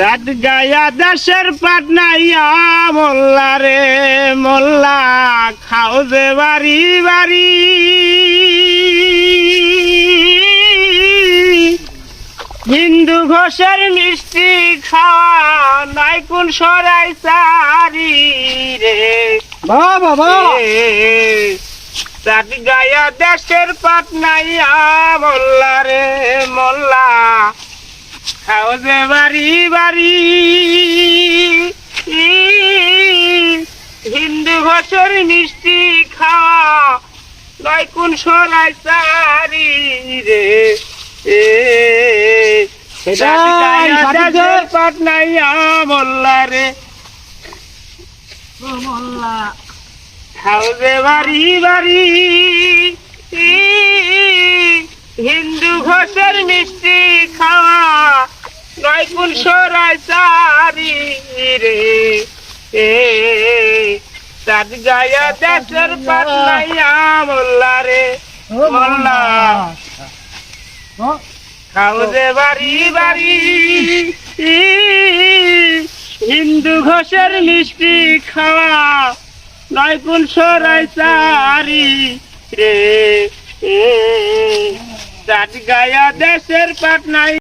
রাত গায়া দেশের পাটনাইয়া মোল্লা রে মোল্লা খাও যে বাড়ি বাড়ি। হিন্দু ঘোষের মিষ্টি খাওয়া নাই কোন সরাই সারি রে। বাবা গায়া দেশের পাটনাইয়া মোল্লা রে মোল্লা খাও যে বাড়ি। বাড়ি হিন্দু ঘোষর মিষ্টি খাওয়া নয় কোন সরাই সারি রে। এ দেশের মোল্লা রে। মোল্লা। হাউজে বাড়ি বাড়ি হিন্দু ঘোষের মিষ্টি খাওয়া নয় কোন সরাই চারি রে। এ চাঁদ গায়া দেশের পাটনাইয়া মোল্লা রে। মোল্লা। হাউজে বাড়ি বাড়ি। হিন্দু ঘোষের মিষ্টি খাওয়া নয় কোন সরাই চারি রে। এ চাঁদ গায়া দেশের পাটনাই